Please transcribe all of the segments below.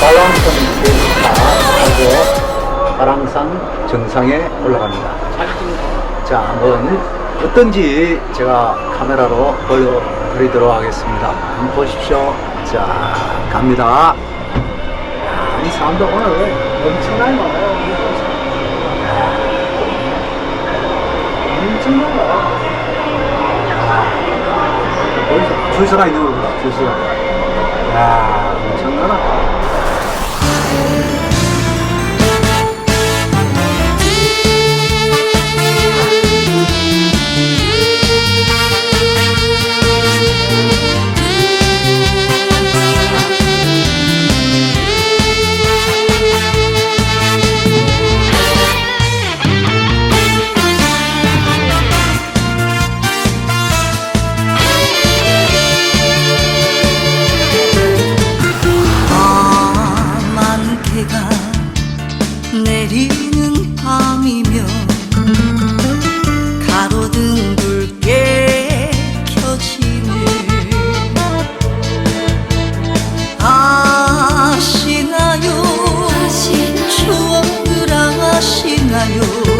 가왕산 대지차 타고 가랑산 정상에 올라갑니다. 자, 한번 어떤지 제가 카메라로 보여드리도록 하겠습니다. 한번 보십시오. 자, 갑니다. 이 사람도 오늘 엄청나게 많아요. 엄청나게 많아요. 줄 서라 있는 겁니다. 줄 서라. 야, 엄청나다. 개가 내리는 밤이면 가로등 붉게 켜지네. 아시나요? 추억을 아시나요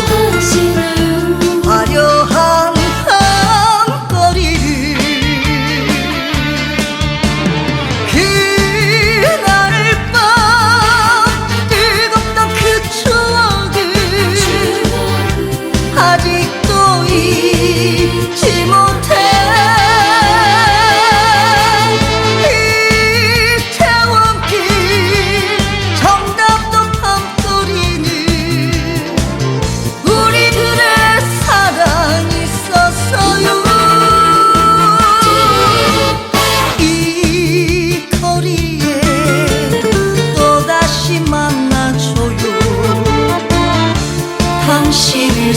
당신을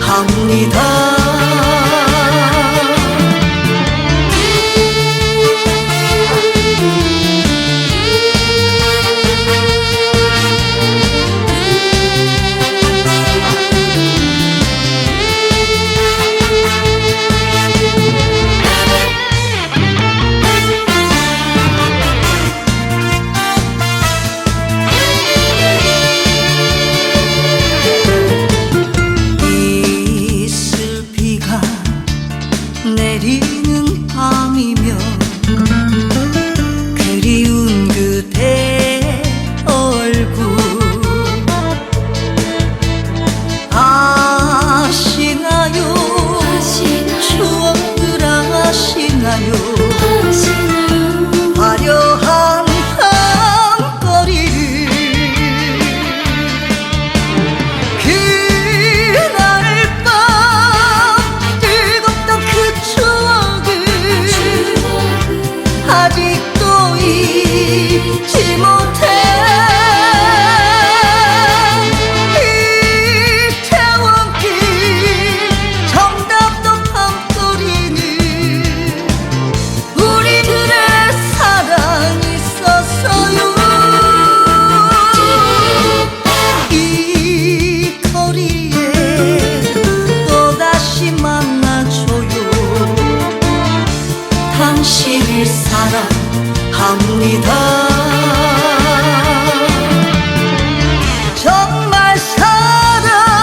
사랑합니다 아직도 잊지 못해 사랑합니다. 정말 사랑합니다